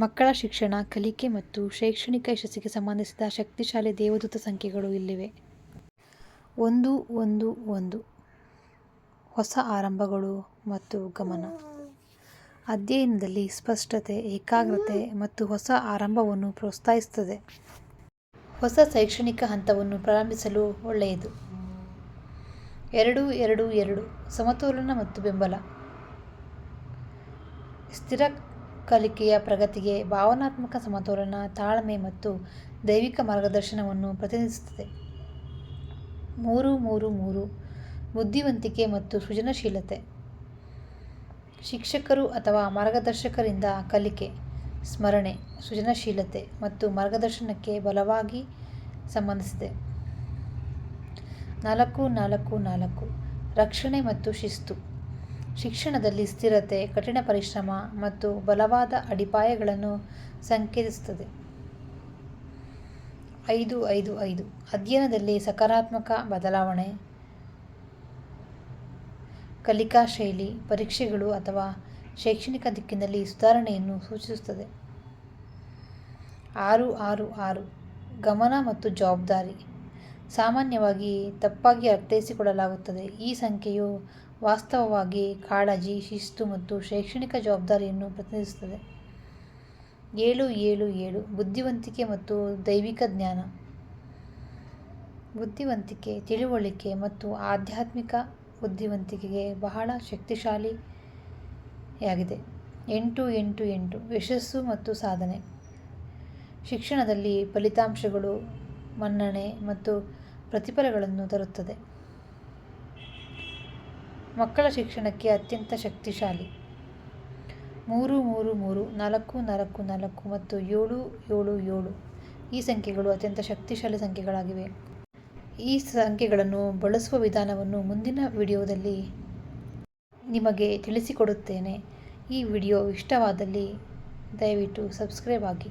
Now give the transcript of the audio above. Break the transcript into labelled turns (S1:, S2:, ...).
S1: ಮಕ್ಕಳ ಶಿಕ್ಷಣ, ಕಲಿಕೆ ಮತ್ತು ಶೈಕ್ಷಣಿಕ ಯಶಸ್ಸಿಗೆ ಸಂಬಂಧಿಸಿದ ಶಕ್ತಿಶಾಲಿ ದೇವದೂತ ಸಂಖ್ಯೆಗಳು ಇಲ್ಲಿವೆ. ಒಂದು ಒಂದು ಒಂದು. ಹೊಸ ಆರಂಭಗಳು ಮತ್ತು ಗಮನ. ಅಧ್ಯಯನದಲ್ಲಿ ಸ್ಪಷ್ಟತೆ, ಏಕಾಗ್ರತೆ ಮತ್ತು ಹೊಸ ಆರಂಭವನ್ನು ಪ್ರೋತ್ಸಾಹಿಸುತ್ತದೆ. ಹೊಸ ಶೈಕ್ಷಣಿಕ ಹಂತವನ್ನು ಪ್ರಾರಂಭಿಸಲು ಒಳ್ಳೆಯದು. ಎರಡು ಎರಡು ಎರಡು. ಸಮತೋಲನ ಮತ್ತು ಬೆಂಬಲ. ಸ್ಥಿರ ಕಲಿಕೆಯ ಪ್ರಗತಿಗೆ ಭಾವನಾತ್ಮಕ ಸಮತೋಲನ, ತಾಳ್ಮೆ ಮತ್ತು ದೈವಿಕ ಮಾರ್ಗದರ್ಶನವನ್ನು ಪ್ರತಿನಿಧಿಸುತ್ತದೆ. ಮೂರು ಮೂರು ಮೂರು, ಬುದ್ಧಿವಂತಿಕೆ ಮತ್ತು ಸೃಜನಶೀಲತೆ. ಶಿಕ್ಷಕರು ಅಥವಾ ಮಾರ್ಗದರ್ಶಕರಿಂದ ಕಲಿಕೆ, ಸ್ಮರಣೆ, ಸೃಜನಶೀಲತೆ ಮತ್ತು ಮಾರ್ಗದರ್ಶನಕ್ಕೆ ಬಲವಾಗಿ ಸಂಬಂಧಿಸಿದೆ. ನಾಲ್ಕು ನಾಲ್ಕು ನಾಲ್ಕು, ರಕ್ಷಣೆ ಮತ್ತು ಶಿಸ್ತು. ಶಿಕ್ಷಣದಲ್ಲಿ ಸ್ಥಿರತೆ, ಕಠಿಣ ಪರಿಶ್ರಮ ಮತ್ತು ಬಲವಾದ ಅಡಿಪಾಯಗಳನ್ನು ಸಂಕೇತಿಸುತ್ತದೆ. ಐದು ಐದು ಐದು. ಅಧ್ಯಯನದಲ್ಲಿ ಸಕಾರಾತ್ಮಕ ಬದಲಾವಣೆ, ಕಲಿಕಾ ಶೈಲಿ, ಪರೀಕ್ಷೆಗಳು ಅಥವಾ ಶೈಕ್ಷಣಿಕ ದಿಕ್ಕಿನಲ್ಲಿ ಸುಧಾರಣೆಯನ್ನು ಸೂಚಿಸುತ್ತದೆ. ಆರು ಆರು ಆರು. ಗಮನ ಮತ್ತು ಜವಾಬ್ದಾರಿ. ಸಾಮಾನ್ಯವಾಗಿ ತಪ್ಪಾಗಿ ಅರ್ಥೈಸಿಕೊಳ್ಳಲಾಗುತ್ತದೆ. ಈ ಸಂಖ್ಯೆಯು ವಾಸ್ತವವಾಗಿ ಕಾಳಜಿ, ಶಿಸ್ತು ಮತ್ತು ಶೈಕ್ಷಣಿಕ ಜವಾಬ್ದಾರಿಯನ್ನು ಪ್ರತಿನಿಧಿಸುತ್ತದೆ. ಏಳು ಏಳು ಏಳು, ಬುದ್ಧಿವಂತಿಕೆ ಮತ್ತು ದೈವಿಕ ಜ್ಞಾನ. ಬುದ್ಧಿವಂತಿಕೆ, ತಿಳುವಳಿಕೆ ಮತ್ತು ಆಧ್ಯಾತ್ಮಿಕ ಬುದ್ಧಿವಂತಿಕೆಗೆ ಬಹಳ ಶಕ್ತಿಶಾಲಿಯಾಗಿದೆ. ಎಂಟು ಎಂಟು ಎಂಟು, ಯಶಸ್ಸು ಮತ್ತು ಸಾಧನೆ. ಶಿಕ್ಷಣದಲ್ಲಿ ಫಲಿತಾಂಶಗಳು ಮನ್ನಣೆ ಮತ್ತು ಪ್ರತಿಫಲಗಳನ್ನು ತರುತ್ತದೆ. ಮಕ್ಕಳ ಶಿಕ್ಷಣಕ್ಕೆ ಅತ್ಯಂತ ಶಕ್ತಿಶಾಲಿ. ಮೂರು ಮೂರು ಮೂರು, ನಾಲ್ಕು ನಾಲ್ಕು ನಾಲ್ಕು ಮತ್ತು ಏಳು ಏಳು ಏಳು ಈ ಸಂಖ್ಯೆಗಳು ಅತ್ಯಂತ ಶಕ್ತಿಶಾಲಿ ಸಂಖ್ಯೆಗಳಾಗಿವೆ. ಈ ಸಂಖ್ಯೆಗಳನ್ನು ಬಳಸುವ ವಿಧಾನವನ್ನು ಮುಂದಿನ ವಿಡಿಯೋದಲ್ಲಿ ನಿಮಗೆ ತಿಳಿಸಿಕೊಡುತ್ತೇನೆ. ಈ ವಿಡಿಯೋ ಇಷ್ಟವಾದಲ್ಲಿ ದಯವಿಟ್ಟು ಸಬ್ಸ್ಕ್ರೈಬ್ ಆಗಿ